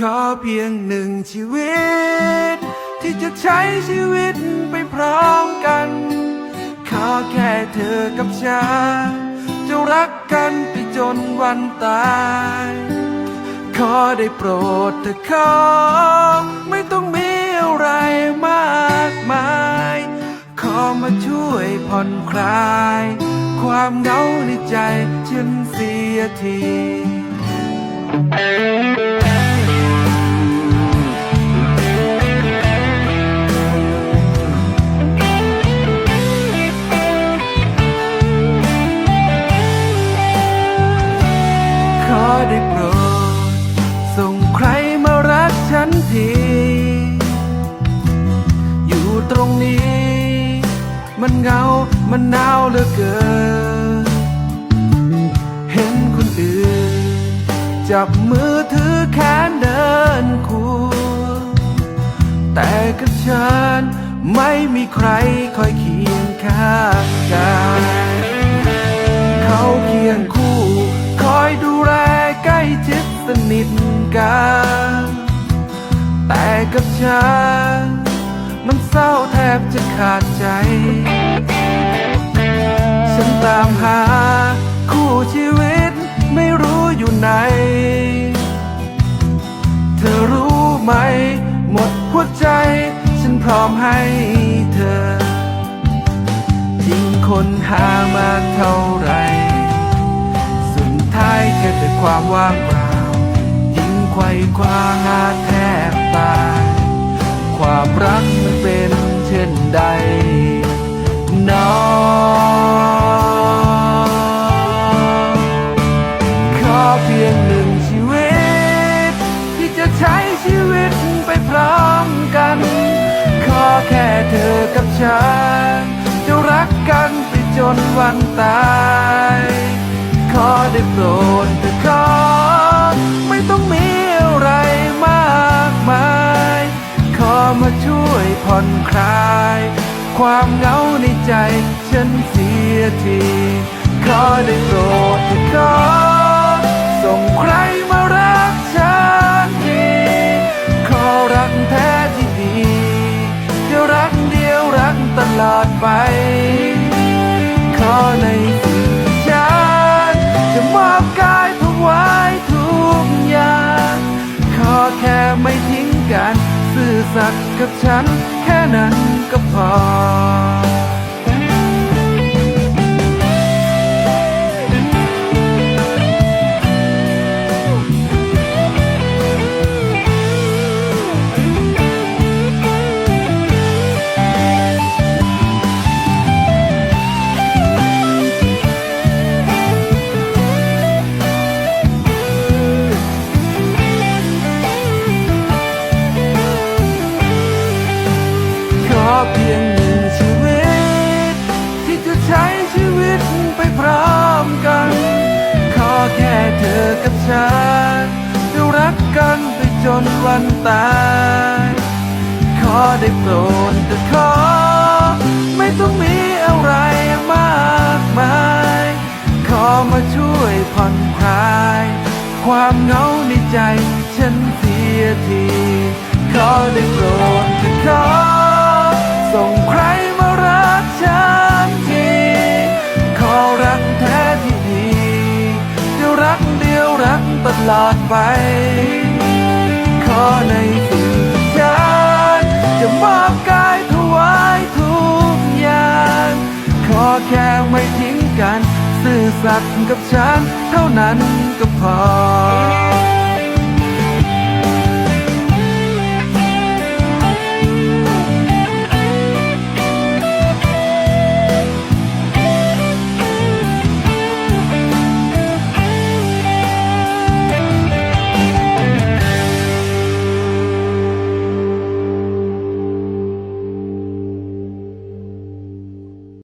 ขอเพียงหนึ่งชีวิต ที่จะใช้ชีวิตไปพร้อมกัน ขอแค่เธอกับฉันจะรักกันไปจนวันตาย ขอได้โปรดเธอขอไม่ต้องมีอะไรมากมาย ขอมาช่วยผ่อนคลาย ความเหงาในใจฉันเสียที มันหนหนาวเหลือเกิน เห็นคนอื่น จับมือถือแขนเดินคู่แต่กับฉันไม่มีใครคอยเคียงข้างกายเขาเคียงคู่ คอยดูแลใกล้ชิดสนิทกันแต่กับฉันมันเศร้าแทบจะขาดใจ ฉันตามหา คู่ชีวิตไม่รู้อยู่ไหน เธอรู้ไหม หมดหัวใจ ฉันพร้อมให้เธอยิ่งคนหามาเท่าไร สุดท้ายแค่แต่ความว่างเปล่ายิ่งไขว่คว้าหา ไปพร้อมกัน ขอแค่เธอกับฉัน จะรักกันไปจนวันตาย ขอได้โปรดเธอขอไม่ต้องมีอะไรมากมาย ขอมาช่วยผ่อนคลาย ความเหงาในใจฉันเสียที ขอได้โปรดเธอขอ ไป ขอในสิ่งที่ฉันจะมอบกายถวายทุกอย่าง ขอแค่ไม่ทิ้งกัน ซื่อสัตย์กับฉัน แค่นั้นก็พอ เพียงหนึ่งชีวิต ที่จะใช้ชีวิตไปพร้อมกัน ขอแค่เธอกับฉันจะรักกันไปจนวันตาย ขอได้โปรดแต่ขอ ไม่ต้องมีอะไรมากมาย ขอมาช่วยผ่อนคลาย ความเหงาในใจฉันสี ลอดไป ขอในสิ่งที่ฉันจะมอบกายถวายทุกอย่าง ขอแค่ไม่ทิ้งกัน ซื่อสัตย์กับฉัน เท่านั้นก็พอ